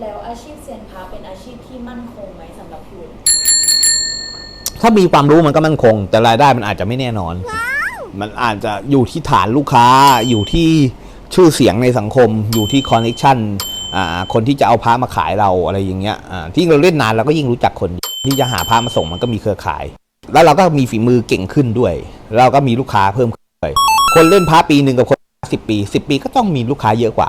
แล้วอาชีพเซียนพระเป็นอาชีพที่มั่นคงไหมสำหรับคุณถ้ามีความรู้มันก็มั่นคง แต่รายได้มันอาจจะไม่แน่นอน มันอาจจะอยู่ที่ฐานลูกค้า อยู่ที่ชื่อเสียงในสังคม อยู่ที่คอนเนคชั่นอ่าคนที่จะเอาพระมาขายเราอะไรอย่างเงี้ยอ่าที่เราเล่นนานเราก็ยิ่งรู้จักคน ที่จะหาพระมาส่งมันก็มีเครือข่าย แล้วเราก็มีฝีมือเก่งขึ้นด้วย เราก็มีลูกค้าเพิ่มขึ้นด้วยคนเล่นพระปีหนึ่งกับคนสิบปีสิบปีก็ต้องมีลูกค้าเยอะกว่า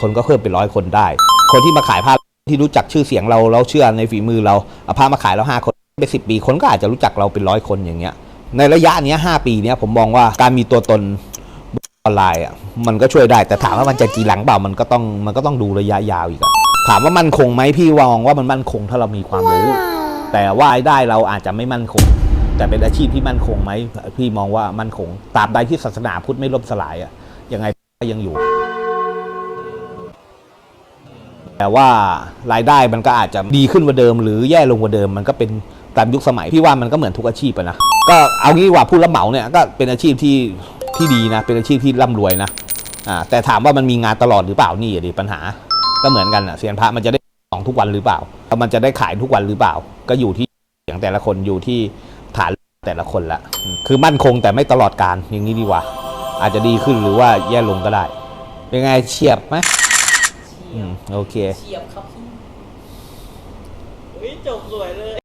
คนก็เพิ่มเป็นร้อยคนได้ คนที่มาขายพระที่รู้จักชื่อเสียงเราเราเชื่อในฝีมือเราเอาพระมาขายเราห้าคนไปสิบปีคนก็อาจจะรู้จักเราเป็นร้อยคนอย่างเงี้ย ในระยะเนี้ยห้าปีเนี้ยผมมองว่าการมีตัวตนออนไลน์อะมันก็ช่วยได้แต่ถามว่ามันจะจีหลังเปล่ามันก็ต้องมันก็ต้องดูระยะยาวอีกอะถามว่ามั่นคงไหมพี่มองว่ามันมั่นคงถ้าเรามีความรู้ แต่ว่ารายได้เราอาจจะไม่มั่นคง แต่เป็นอาชีพที่มั่นคงไหมพี่มองว่ามั่นคงตราบใดที่ศาสนาพุทธไม่ล่มสลายอะยังไงก็ยังอยู่ แต่ว่ารายได้มันก็อาจจะดีขึ้นกว่าเดิม หรือแย่ลงกว่าเดิมมันก็เป็นตามยุคสมัยพี่ว่ามันก็เหมือนทุกอาชีพนะก็เอางี้ว่าผู้รับเหมาเนี่ยก็เป็นอาชีพที่ที่ดีนะ เป็นอาชีพที่ร่ำรวยนะอ่าแต่ถามว่ามันมีงานตลอดหรือเปล่านี่อดิปัญหา ก็เหมือนกันอะเซียนพระมันจะได้ของทุกวันหรือเปล่าแล้วมันจะได้ขายทุกวันหรือเปล่า ก็อยู่ที่อย่างแต่ละคนอยู่ที่ฐานแต่ละคนละคือมั่นคงแต่ไม่ตลอดการอย่างนี้ดีกว่า อาจจะดีขึ้นหรือว่าแย่ลงก็ได้ เป็นไงเฉียบไหม อืมโอเค เฉียบครับพี่อุ้ยจบสวยเลย